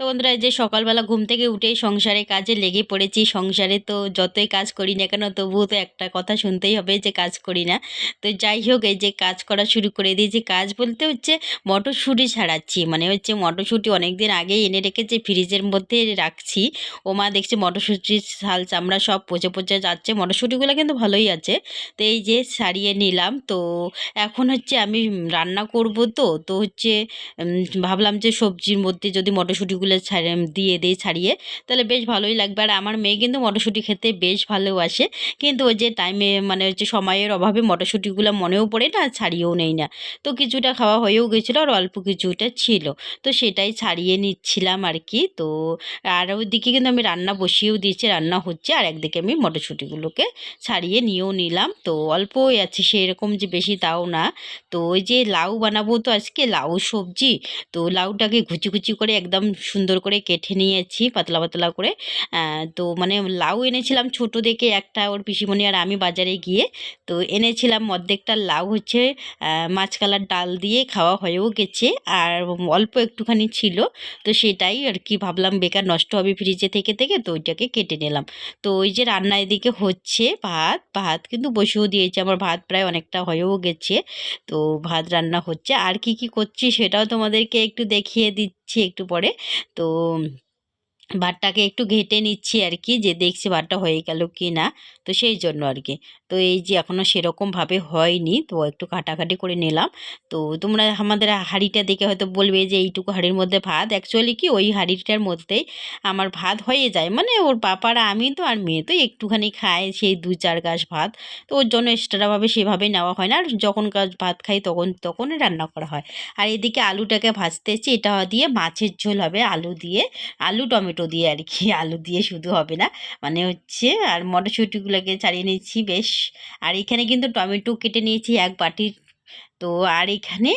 তো বন্ধুরা যে সকালবেলা ঘুম থেকে উঠেই সংসারে কাজে লেগে পড়েছি। সংসারে তো যতই কাজ করি না কেন, তবুও তো একটা কথা শুনতেই হবে যে কাজ করি না। তো যাই হোক, এই যে কাজ করা শুরু করে দিয়েছি। কাজ বলতে হচ্ছে মটরশুঁটি ছাড়াচ্ছি। মানে হচ্ছে মটরশুঁটি অনেক দিন আগেই এনে রেখেছে, ফ্রিজের মধ্যে রাখছি। ও মা দেখছি মটরশুঁটির ছাল চামড়া সব পচে পচে যাচ্ছে। মটরশুঁটিগুলো কিন্তু ভালোই আছে। তো এই যে সারিয়ে নিলাম। তো এখন হচ্ছে আমি রান্না করব তো। তো হচ্ছে ভাবলাম যে সবজির মধ্যে যদি মটরশুঁটিগুলো দিয়ে দিই ছাড়িয়ে, তাহলে বেশ ভালোই লাগবে। আর আমার মেয়ে কিন্তু মটরশুঁটি খেতে বেশ ভালোবাসে। কিন্তু ওই যে টাইমে মানে হচ্ছে সময়ের অভাবে মটরশুঁটিগুলো মনেও পড়ে না ছাড়িয়েও নেই না। তো কিছুটা খাওয়া হয়েও গেছিল, আর অল্প কিছুটা ছিল। তো সেটাই ছাড়িয়ে নিচ্ছিলাম আর কি তো আর ওইদিকে কিন্তু আমি রান্না বসিয়েও দিয়েছি, রান্না হচ্ছে। আর একদিকে আমি মটরশুঁটিগুলোকে ছাড়িয়ে নিয়েও নিলাম। তো অল্পই আছে, সেরকম যে বেশি তাও না। তো ওই যে লাউ বানাবো তো আজকে, লাউ সবজি। তো লাউটাকে কুচি কুচি করে একদম সুন্দর করে কেটে নিয়েছি পাতলা পাতলা করে। তো মানে লাউ এনেছিলাম ছোট দেখে একটা ওর পিসিমণি আর আমি বাজারে গিয়ে। তো এনেছিলাম অর্ধেকটা লাউ হচ্ছে আহ, মাছ কালার ডাল দিয়ে খাওয়া হয়েও গেছে আর অল্প একটুখানি ছিল। তো সেটাই আর কি ভাবলাম বেকার নষ্ট হবে ফ্রিজে থেকে থেকে তো ওইটাকে কেটে নিলাম। তো ওই যে রান্না এদিকে হচ্ছে ভাত ভাত কিন্তু বসেও দিয়েছে আমার ভাত প্রায় অনেকটা হয়েও গেছে। তো ভাত রান্না হচ্ছে আর কি কি করছি সেটাও তোমাদেরকে একটু দেখিয়ে দিচ্ছি। একটু পরে। তো ভাতটাকে একটু ঘেটে নিচ্ছি আর কি, যে দেখছি ভাতটা হয়ে গেল কি না তো সেই জন্য আর কি। তো এই যে এখনও সেরকমভাবে হয়নি, তো একটু কাটাকাটি করে নিলাম। তো তোমরা আমাদের হাঁড়িটা দেখে হয়তো বলবে যে এইটুকু হাঁড়ির মধ্যে ভাত। অ্যাকচুয়ালি কি ওই হাঁড়িটার মধ্যেই আমার ভাত হয়ে যায়। মানে ওর পাপারা, আমি তো আর মেয়ে, তো একটুখানি খায় সেই দু চার গাছ ভাত। তো ওর জন্য এক্সট্রাভাবে সেভাবে নেওয়া হয় না। আর যখন গাছ ভাত খাই তখন তখনই রান্না করা হয়। আর এদিকে আলুটাকে ভাজতেছি। এটা দিয়ে মাছের ঝোল হবে আলু দিয়ে। আলু, টমেটো দিয়ে আর কি, আলু দিয়ে শুধু হবে না। মানে হচ্ছে আর মটরশুঁটিগুলোকে ছাড়িয়ে নিচ্ছি বেশ। আর এখানে কিন্তু টমেটো কেটে নিয়েছি এক বাটি। তো আর এখানে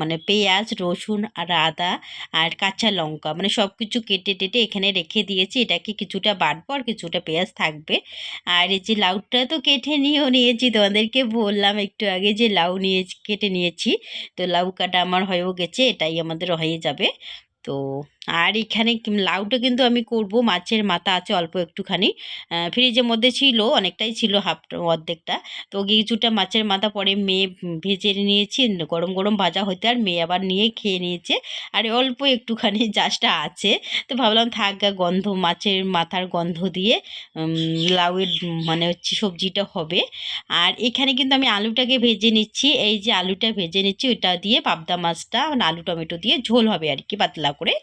মানে পেঁয়াজ, রসুন আর আদা আর কাঁচা লঙ্কা মানে সব কিছু কেটে টেটে এখানে রেখে দিয়েছি। এটাকে কিছুটা বাটবো আর কিছুটা পেঁয়াজ থাকবে। আর এই যে লাউটা তো কেটে নিয়েও নিয়েছি, তোমাদেরকে বললাম একটু আগে যে লাউ নিয়ে কেটে নিয়েছি। তো লাউ কাটা আমার হয়েও গেছে, এটাই আমাদের হয়ে যাবে। তো আর এখানে লাউটা কিন্তু আমি করব। মাছের মাথা আছে অল্প একটুখানি। ফ্রিজের মধ্যে ছিল, অনেকটাই ছিল হাফ অর্ধেকটা। তো কিছুটা মাছের মাথা পরে মেয়ে ভেজে নিয়েছি, গরম গরম ভাজা হতে। আর মেয়ে আবার নিয়ে খেয়ে নিয়েছে। আর অল্প একটুখানি জাস্টটা আছে। তো ভাবলাম থাক গন্ধ, মাছের মাথার গন্ধ দিয়ে লাউয়ের মানে হচ্ছে সবজিটা হবে। আর এখানে কিন্তু আমি আলুটাকে ভেজে নিচ্ছি। এই যে আলুটা ভেজে নিচ্ছি, ওইটা দিয়ে পাবদা মাছটা মানে আলু টমেটো দিয়ে ঝোল হবে আর কি, পাতলা করে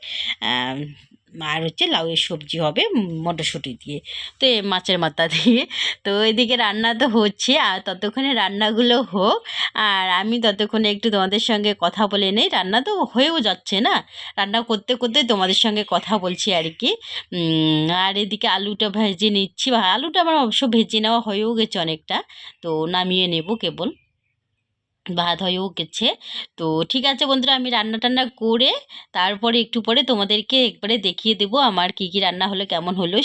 আর হচ্ছে লাউয়ের সবজি হবে মটরশুঁটি দিয়ে। তো এ মাছের মাথা দিয়ে। তো এদিকে রান্না তো হচ্ছে, আর ততক্ষণে রান্নাগুলো হোক, আর আমি ততক্ষণে একটু তোমাদের সঙ্গে কথা বলে নেই। রান্না তো হয়েও যাচ্ছে না। রান্না করতে করতে তোমাদের সঙ্গে কথা বলছি আর কি। আর এদিকে আলুটা ভেজে নিচ্ছি। আলুটা আমার অবশ্য ভেজে নেওয়া হয়েও গেছে অনেকটা, তো নামিয়ে নেব কেবল। ভাত হয়েও গেছে তো ঠিক আছে বন্ধুরা, আমি রান্না টান্না করে তারপরে একটু পরে তোমাদেরকে একবারে দেখিয়ে দেবো আমার কি কি রান্না হলো, কেমন হলো।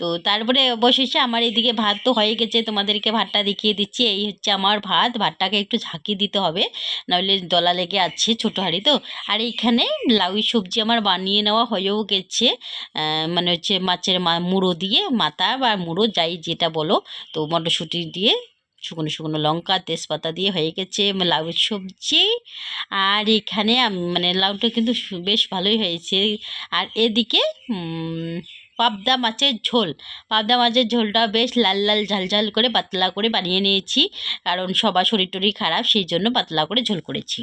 তো তারপরে অবশেষে আমার এদিকে ভাত তো হয়ে গেছে, তোমাদেরকে ভাতটা দেখিয়ে দিচ্ছি। এই হচ্ছে আমার ভাত, ভাতটাকে একটু ঝাঁকি দিতে হবে, নাহলে দলা লেগে আছে ছোটো হাঁড়ি তো। আর এইখানে লাউয়ের সবজি আমার বানিয়ে নেওয়া হয়েও গেছে মানে হচ্ছে মাছের মুড়ো দিয়ে, মাথা বা মুড়ো যাই যেটা বলো, তো মটরশুঁটি দিয়ে শুকনো শুকনো লঙ্কা, তেজপাতা দিয়ে হয়ে গেছে লাউ সবজি। আর এখানে মানে লাউটা কিন্তু বেশ ভালোই হয়েছে। আর এদিকে পাবদা মাছের ঝোল। পাবদা মাছের ঝোলটা বেশ লাল লাল ঝালঝাল ঝাল করে, পাতলা করে বানিয়ে নিয়েছি। কারণ সবার শরীর টরীর খারাপ, সেই জন্য পাতলা করে ঝোল করেছি।